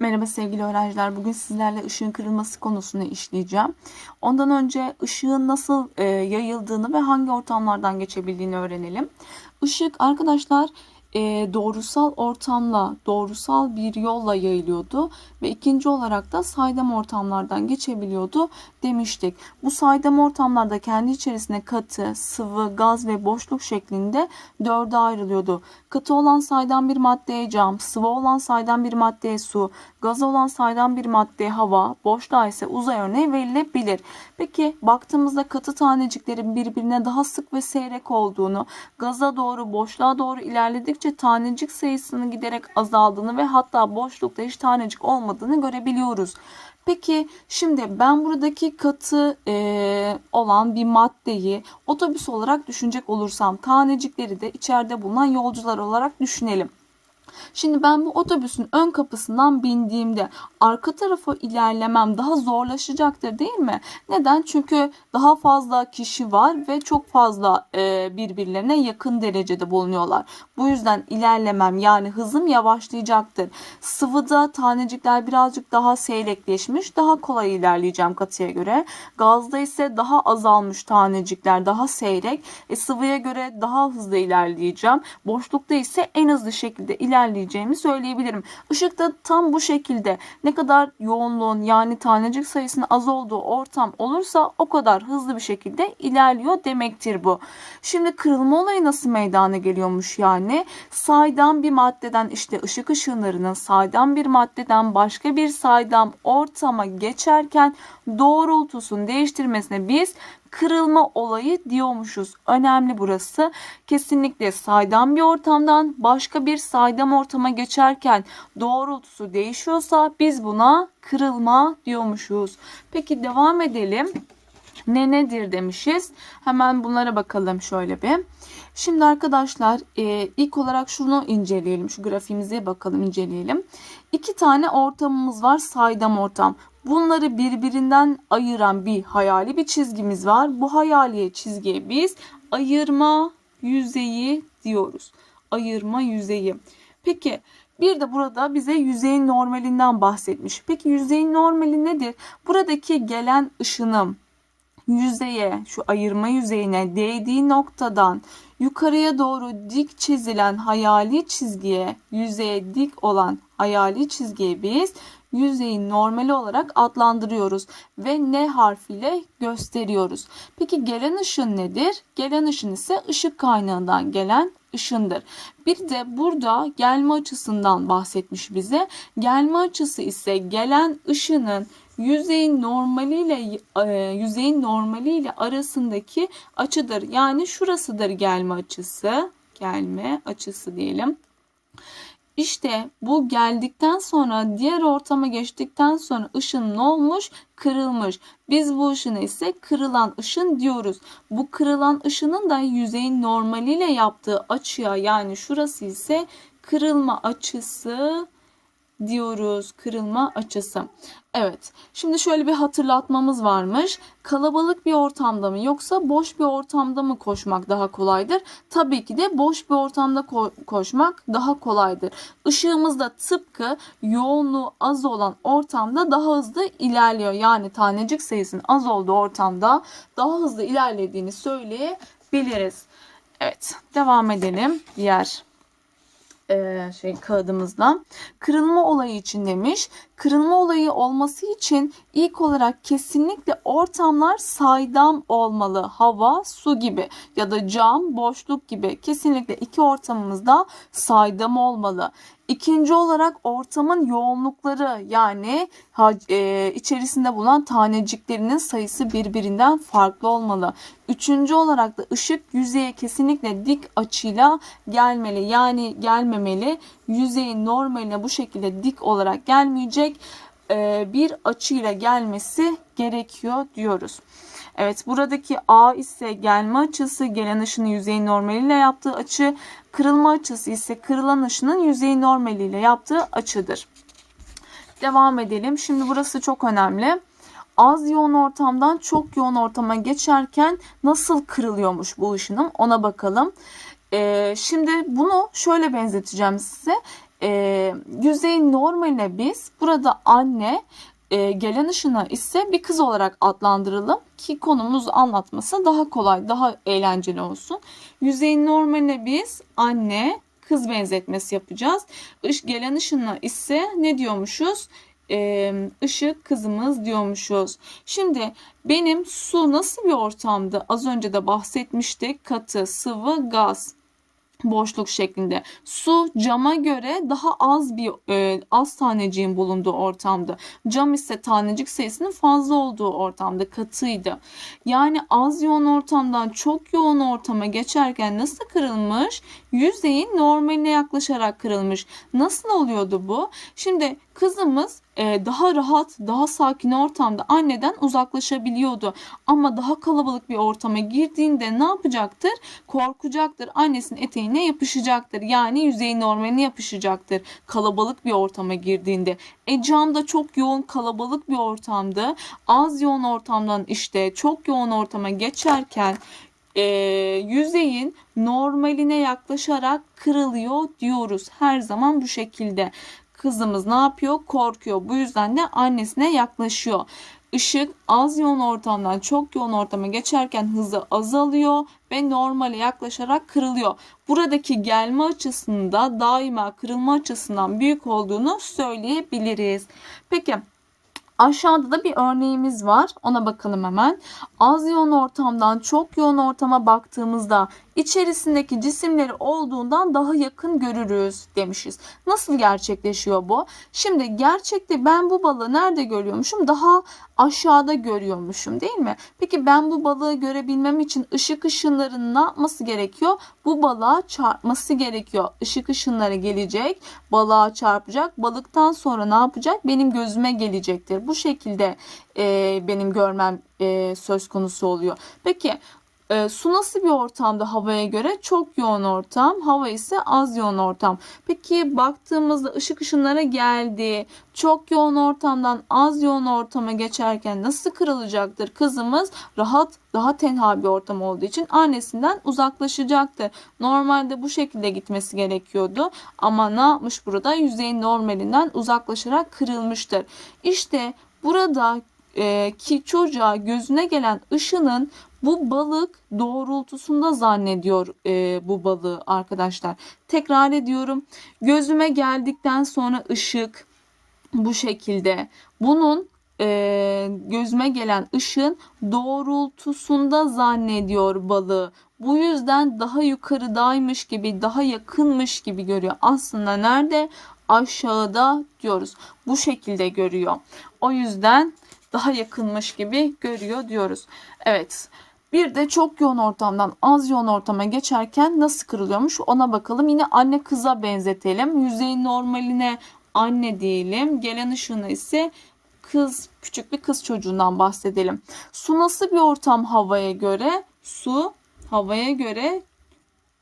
Merhaba sevgili öğrenciler. Bugün sizlerle ışığın kırılması konusunu işleyeceğim. Ondan önce ışığın nasıl e, yayıldığını ve hangi ortamlardan geçebildiğini öğrenelim. Işık arkadaşlar e, doğrusal ortamla, doğrusal bir yolla yayılıyordu ve ikinci olarak da saydam ortamlardan geçebiliyordu demiştik. Bu saydam ortamlarda kendi içerisinde katı, sıvı, gaz ve boşluk şeklinde dörde ayrılıyordu. Katı olan saydam bir maddeye cam, sıvı olan saydam bir maddeye su, gaz olan saydam bir maddeye hava, boşluğa ise uzay örneği verilebilir. Peki baktığımızda katı taneciklerin birbirine daha sık ve seyrek olduğunu, gaza doğru, boşluğa doğru ilerledikçe tanecik sayısının giderek azaldığını ve hatta boşlukta hiç tanecik olmadığını görebiliyoruz. Peki şimdi ben buradaki katı e, olan bir maddeyi otobüs olarak düşünecek olursam tanecikleri de içeride bulunan yolcular olarak düşünelim. Şimdi ben bu otobüsün ön kapısından bindiğimde arka tarafa ilerlemem daha zorlaşacaktır değil mi? Neden? Çünkü daha fazla kişi var ve çok fazla e, birbirlerine yakın derecede bulunuyorlar. Bu yüzden ilerlemem yani hızım yavaşlayacaktır. Sıvıda tanecikler birazcık daha seyrekleşmiş, daha kolay ilerleyeceğim katıya göre. Gazda ise daha azalmış tanecikler, daha seyrek. E, sıvıya göre daha hızlı ilerleyeceğim. Boşlukta ise en hızlı şekilde ilerleyeceğimi söyleyebilirim. Işıkta tam bu şekilde ne kadar yoğunluğun yani tanecik sayısının az olduğu ortam olursa o kadar hızlı bir şekilde ilerliyor demektir bu. Şimdi kırılma olayı nasıl meydana geliyormuş yani? Saydam bir maddeden işte ışık ışınlarının saydam bir maddeden başka bir saydam ortama geçerken doğrultusunu değiştirmesine biz kırılma olayı diyormuşuz. Önemli burası. Kesinlikle saydam bir ortamdan başka bir saydam ortama geçerken doğrultusu değişiyorsa biz buna kırılma diyormuşuz. Peki devam edelim. Ne nedir demişiz. Hemen bunlara bakalım şöyle bir. Şimdi arkadaşlar e, ilk olarak şunu inceleyelim. Şu grafiğimize bakalım inceleyelim. İki tane ortamımız var saydam ortam. Bunları birbirinden ayıran bir hayali bir çizgimiz var. Bu hayali çizgiye biz ayırma yüzeyi diyoruz. Ayırma yüzeyi. Peki bir de burada bize yüzeyin normalinden bahsetmiş. Peki yüzeyin normali nedir? Buradaki gelen ışınım yüzeye, şu ayırma yüzeyine değdiği noktadan yukarıya doğru dik çizilen hayali çizgiye, yüzeye dik olan hayali çizgiye biz yüzeyin normali olarak adlandırıyoruz ve N harfiyle gösteriyoruz. Peki gelen ışın nedir? Gelen ışın ise ışık kaynağından gelen ışındır. Bir de burada gelme açısından bahsetmiş bize. Gelme açısı ise gelen ışının yüzeyin normaliyle e, yüzeyin normaliyle arasındaki açıdır. Yani şurasıdır gelme açısı. Gelme açısı diyelim. İşte bu geldikten sonra diğer ortama geçtikten sonra ışın ne olmuş? Kırılmış. Biz bu ışını ise kırılan ışın diyoruz. Bu kırılan ışının da yüzeyin normaliyle yaptığı açıya yani şurası ise kırılma açısı diyoruz. Kırılma açısı. Evet. Şimdi şöyle bir hatırlatmamız varmış. Kalabalık bir ortamda mı yoksa boş bir ortamda mı koşmak daha kolaydır? Tabii ki de boş bir ortamda ko- koşmak daha kolaydır. Işığımız da tıpkı yoğunluğu az olan ortamda daha hızlı ilerliyor. Yani tanecik sayısının az olduğu ortamda daha hızlı ilerlediğini söyleyebiliriz. Evet, devam edelim diğer e, şey kağıdımızda. Kırılma olayı için demiş. Kırılma olayı olması için ilk olarak kesinlikle ortamlar saydam olmalı. Hava, su gibi ya da cam, boşluk gibi kesinlikle iki ortamımızda saydam olmalı. İkinci olarak ortamın yoğunlukları yani e, içerisinde bulunan taneciklerinin sayısı birbirinden farklı olmalı. Üçüncü olarak da ışık yüzeye kesinlikle dik açıyla gelmeli. Yani gelmemeli. Yüzeyin normaline bu şekilde dik olarak gelmeyecek e, bir açıyla gelmesi gerekiyor diyoruz. Evet buradaki A ise gelme açısı gelen ışının yüzeyin normaliyle yaptığı açı. Kırılma açısı ise kırılan ışının yüzeyin normaliyle yaptığı açıdır. Devam edelim. Şimdi burası çok önemli. Az yoğun ortamdan çok yoğun ortama geçerken nasıl kırılıyormuş bu ışınım ona bakalım. Ee, şimdi bunu şöyle benzeteceğim size. e, yüzeyin normaline biz burada anne e, gelen ışına ise bir kız olarak adlandıralım ki konumuz anlatması daha kolay, daha eğlenceli olsun. Yüzeyin normaline biz anne, kız benzetmesi yapacağız. Iş, gelen ışına ise ne diyormuşuz? Ee, ışık kızımız diyormuşuz. Şimdi benim su nasıl bir ortamdı? Az önce de bahsetmiştik. Katı, sıvı, gaz boşluk şeklinde. Su cama göre daha az bir e, az taneciğin bulunduğu ortamdı. Cam ise tanecik sayısının fazla olduğu ortamda katıydı. Yani az yoğun ortamdan çok yoğun ortama geçerken nasıl kırılmış? Yüzeyin normaline yaklaşarak kırılmış. Nasıl oluyordu bu? Şimdi kızımız e, daha rahat, daha sakin ortamda anneden uzaklaşabiliyordu. Ama daha kalabalık bir ortama girdiğinde ne yapacaktır? Korkacaktır. Annesinin eteğine yapışacaktır. Yani yüzey normaline yapışacaktır. Kalabalık bir ortama girdiğinde. E cam da çok yoğun kalabalık bir ortamdı. Az yoğun ortamdan işte çok yoğun ortama geçerken e, yüzeyin normaline yaklaşarak kırılıyor diyoruz. Her zaman bu şekilde. Kızımız ne yapıyor? Korkuyor. Bu yüzden de annesine yaklaşıyor. Işık az yoğun ortamdan çok yoğun ortama geçerken hızı azalıyor ve normale yaklaşarak kırılıyor. Buradaki gelme açısında daima kırılma açısından büyük olduğunu söyleyebiliriz. Peki Aşağıda da bir örneğimiz var. Ona bakalım hemen. Az yoğun ortamdan çok yoğun ortama baktığımızda içerisindeki cisimleri olduğundan daha yakın görürüz demişiz. Nasıl gerçekleşiyor bu? Şimdi gerçekte ben bu balığı nerede görüyormuşum? Daha aşağıda görüyormuşum değil mi? Peki ben bu balığı görebilmem için ışık ışınlarının ne yapması gerekiyor? Bu balığa çarpması gerekiyor. Işık ışınları gelecek, balığa çarpacak. Balıktan sonra ne yapacak? Benim gözüme gelecektir. Bu şekilde e, benim görmem e, söz konusu oluyor. Peki e, su nasıl bir ortamda havaya göre? Çok yoğun ortam. Hava ise az yoğun ortam. Peki baktığımızda ışık ışınlara geldi. Çok yoğun ortamdan az yoğun ortama geçerken nasıl kırılacaktır? Kızımız rahat, daha tenha bir ortam olduğu için annesinden uzaklaşacaktır. Normalde bu şekilde gitmesi gerekiyordu. Ama ne yapmış burada? Yüzeyin normalinden uzaklaşarak kırılmıştır. İşte burada e, ki çocuğa gözüne gelen ışının bu balık doğrultusunda zannediyor e, bu balığı arkadaşlar. Tekrar ediyorum. Gözüme geldikten sonra ışık bu şekilde. Bunun e, gözüme gelen ışın doğrultusunda zannediyor balığı. Bu yüzden daha yukarıdaymış gibi, daha yakınmış gibi görüyor. Aslında nerede? Aşağıda diyoruz. Bu şekilde görüyor. O yüzden daha yakınmış gibi görüyor diyoruz. Evet. Bir de çok yoğun ortamdan az yoğun ortama geçerken nasıl kırılıyormuş ona bakalım. Yine anne kıza benzetelim. Yüzeyin normaline anne diyelim. Gelen ışığına ise kız küçük bir kız çocuğundan bahsedelim. Su nasıl bir ortam havaya göre? Su havaya göre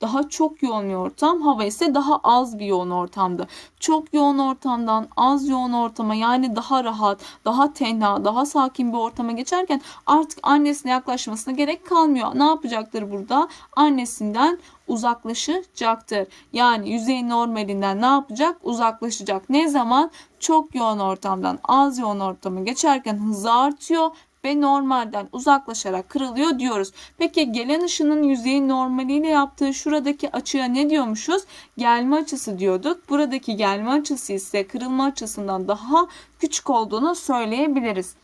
daha çok yoğun bir ortam. Hava ise daha az bir yoğun ortamdı. Çok yoğun ortamdan az yoğun ortama yani daha rahat, daha tenha, daha sakin bir ortama geçerken artık annesine yaklaşmasına gerek kalmıyor. Ne yapacaktır burada? Annesinden uzaklaşacaktır. Yani yüzey normalinden ne yapacak? Uzaklaşacak. Ne zaman? Çok yoğun ortamdan az yoğun ortama geçerken hızı artıyor ve normalden uzaklaşarak kırılıyor diyoruz. Peki gelen ışının yüzeyin normaliyle yaptığı şuradaki açıya ne diyormuşuz? Gelme açısı diyorduk. Buradaki gelme açısı ise kırılma açısından daha küçük olduğunu söyleyebiliriz.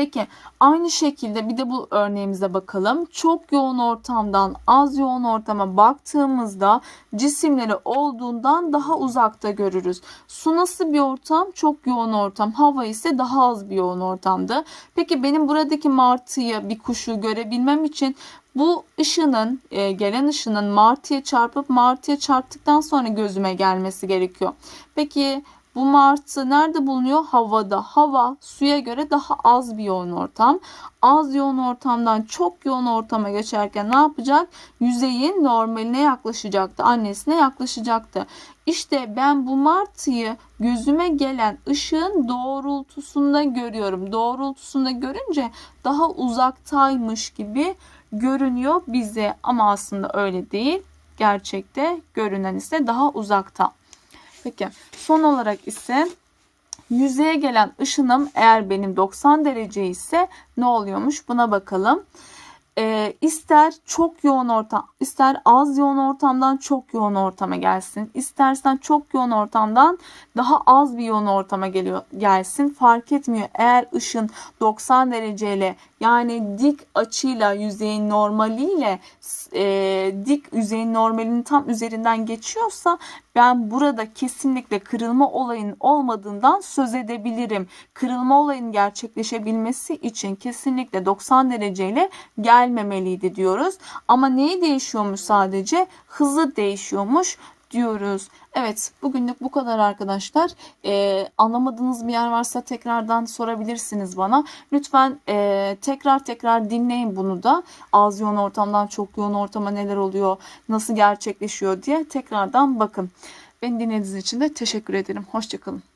Peki aynı şekilde bir de bu örneğimize bakalım. Çok yoğun ortamdan az yoğun ortama baktığımızda cisimleri olduğundan daha uzakta görürüz. Su nasıl bir ortam? Çok yoğun ortam. Hava ise daha az bir yoğun ortamdı. Peki benim buradaki martıyı bir kuşu görebilmem için bu ışının e, gelen ışının martıya çarpıp martıya çarptıktan sonra gözüme gelmesi gerekiyor. Peki bu martı nerede bulunuyor? Havada. Hava suya göre daha az bir yoğun ortam. Az yoğun ortamdan çok yoğun ortama geçerken ne yapacak? Yüzeyin normaline yaklaşacaktı. Annesine yaklaşacaktı. İşte ben bu martıyı gözüme gelen ışığın doğrultusunda görüyorum. Doğrultusunda görünce daha uzaktaymış gibi görünüyor bize ama aslında öyle değil. Gerçekte görünen ise daha uzakta. Peki son olarak ise yüzeye gelen ışınım eğer benim 90 derece ise ne oluyormuş buna bakalım. Ee, ister çok yoğun ortam, ister az yoğun ortamdan çok yoğun ortama gelsin. İstersen çok yoğun ortamdan daha az bir yoğun ortama geliyor gelsin. Fark etmiyor. Eğer ışın 90 dereceyle yani dik açıyla yüzeyin normaliyle e, dik yüzeyin normalinin tam üzerinden geçiyorsa ben burada kesinlikle kırılma olayının olmadığından söz edebilirim. Kırılma olayının gerçekleşebilmesi için kesinlikle 90 dereceyle gelmemeliydi diyoruz. Ama neyi değişiyormuş sadece? Hızı değişiyormuş diyoruz. Evet bugünlük bu kadar arkadaşlar. Ee, anlamadığınız bir yer varsa tekrardan sorabilirsiniz bana. Lütfen e, tekrar tekrar dinleyin bunu da. Az yoğun ortamdan çok yoğun ortama neler oluyor, nasıl gerçekleşiyor diye tekrardan bakın. Beni dinlediğiniz için de teşekkür ederim. Hoşçakalın.